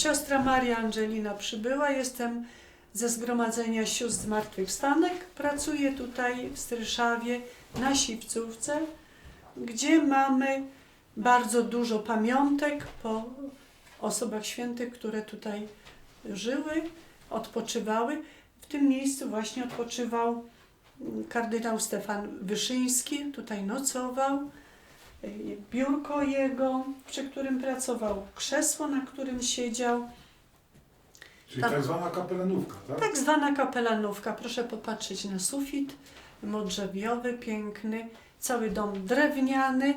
Siostra Maria Angelina przybyła. Jestem ze Zgromadzenia Sióstr Zmartwychwstanek. Pracuję tutaj w Stryszawie na Siwcówce, gdzie mamy bardzo dużo pamiątek po osobach świętych, które tutaj żyły, odpoczywały. W tym miejscu właśnie odpoczywał kardynał Stefan Wyszyński, tutaj nocował. Biurko jego, przy którym pracował, krzesło, na którym siedział, Czyli Tak. tak zwana kapelanówka, tak? tak zwana kapelanówka. Proszę popatrzeć na sufit modrzewiowy, piękny, cały dom drewniany.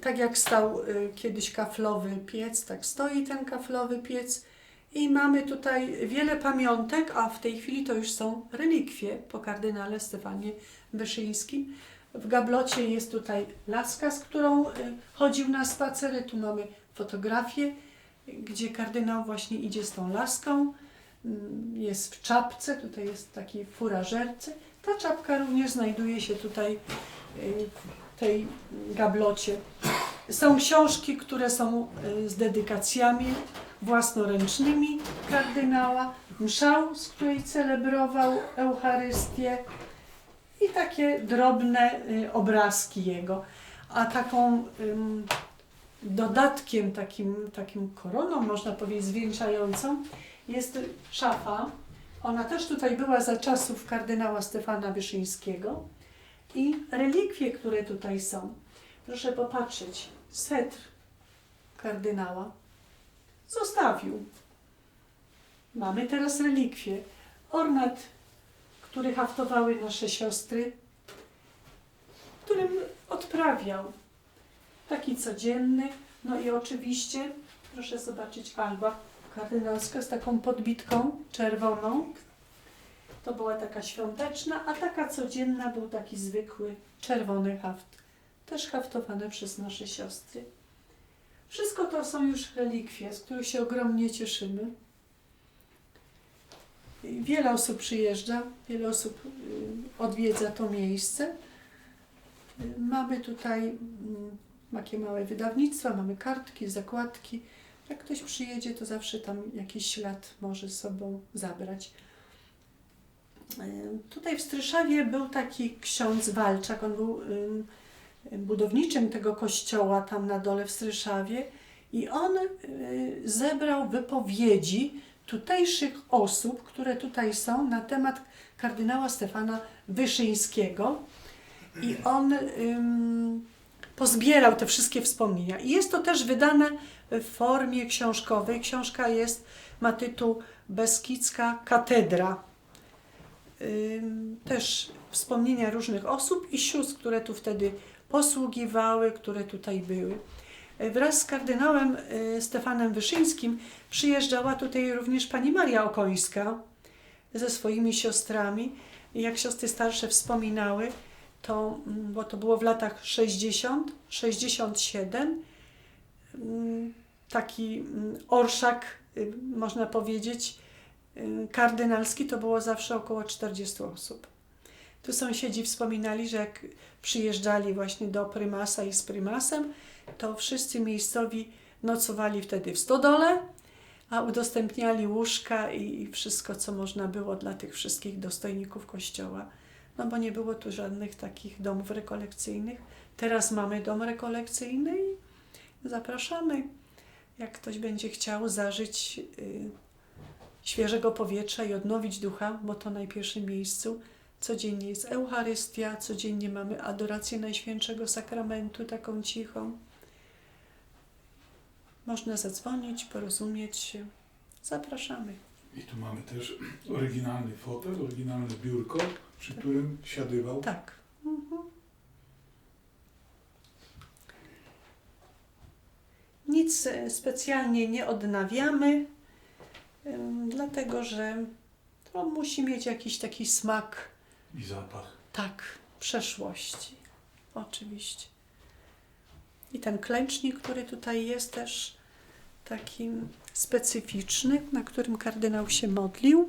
Tak jak stał y, kiedyś kaflowy piec, tak stoi ten kaflowy piec. I mamy tutaj wiele pamiątek, a w tej chwili to już są relikwie po kardynale Stefanie Wyszyńskim. W gablocie jest tutaj laska, z którą y, chodził na spacery. Tu mamy fotografię, gdzie kardynał właśnie idzie z tą laską. Mm, Jest w czapce, tutaj jest taki furażerce. Ta czapka również znajduje się tutaj y, w tej gablocie. Są książki, które są y, z dedykacjami własnoręcznymi kardynała, mszał, z której celebrował Eucharystię i takie drobne y, obrazki jego. A taką dodatkiem, takim, takim koroną, można powiedzieć, zwieńczającą jest szafa. Ona też tutaj była za czasów kardynała Stefana Wyszyńskiego. I relikwie, które tutaj są. Proszę popatrzeć. Setr kardynała zostawił. Mamy teraz relikwie. Ornat, który haftowały nasze siostry, którym odprawiał. Taki codzienny. No i oczywiście, proszę zobaczyć, alba kardynalska z taką podbitką czerwoną. To była taka świąteczna, a taka codzienna był taki zwykły czerwony haft. Też haftowane przez nasze siostry. Wszystko to są już relikwie, z których się ogromnie cieszymy. Wiele osób przyjeżdża, wiele osób y, odwiedza to miejsce. Mamy tutaj mm, takie małe wydawnictwa, mamy kartki, zakładki. Jak ktoś przyjedzie, to zawsze tam jakiś ślad może z sobą zabrać. Y, Tutaj w Stryszawie był taki ksiądz Walczak, on był ym, budowniczym tego kościoła tam na dole w Stryszawie i on y, zebrał wypowiedzi tutejszych osób, które tutaj są na temat kardynała Stefana Wyszyńskiego i on ym, pozbierał te wszystkie wspomnienia. I jest to też wydane w formie książkowej. Książka jest, ma tytuł Beskidzka Katedra. Ym, też wspomnienia różnych osób i sióstr, które tu wtedy posługiwały, które tutaj były. Wraz z kardynałem e, Stefanem Wyszyńskim przyjeżdżała tutaj również pani Maria Okońska ze swoimi siostrami. Jak siostry starsze wspominały, to, mm, bo to było w latach 60, 67, mm, taki mm, orszak, y, można powiedzieć, y, kardynalski, to było zawsze około 40 osób. Tu sąsiedzi wspominali, że jak przyjeżdżali właśnie do prymasa i z prymasem, to wszyscy miejscowi nocowali wtedy w stodole, a udostępniali łóżka i wszystko, co można było dla tych wszystkich dostojników kościoła. No bo nie było tu żadnych takich domów rekolekcyjnych. Teraz mamy dom rekolekcyjny i zapraszamy. Jak ktoś będzie chciał zażyć y, świeżego powietrza i odnowić ducha, bo to na pierwszym miejscu. Codziennie jest Eucharystia, codziennie mamy adorację Najświętszego Sakramentu, taką cichą. Można zadzwonić, porozumieć się. Zapraszamy. I tu mamy też oryginalny fotel, oryginalne biurko, przy którym siadywał. Tak. Mhm. Nic e, specjalnie nie odnawiamy, dlatego że to musi mieć jakiś taki smak, I zapach. tak, przeszłości. Oczywiście. I ten klęcznik, który tutaj jest też taki specyficzny, na którym kardynał się modlił.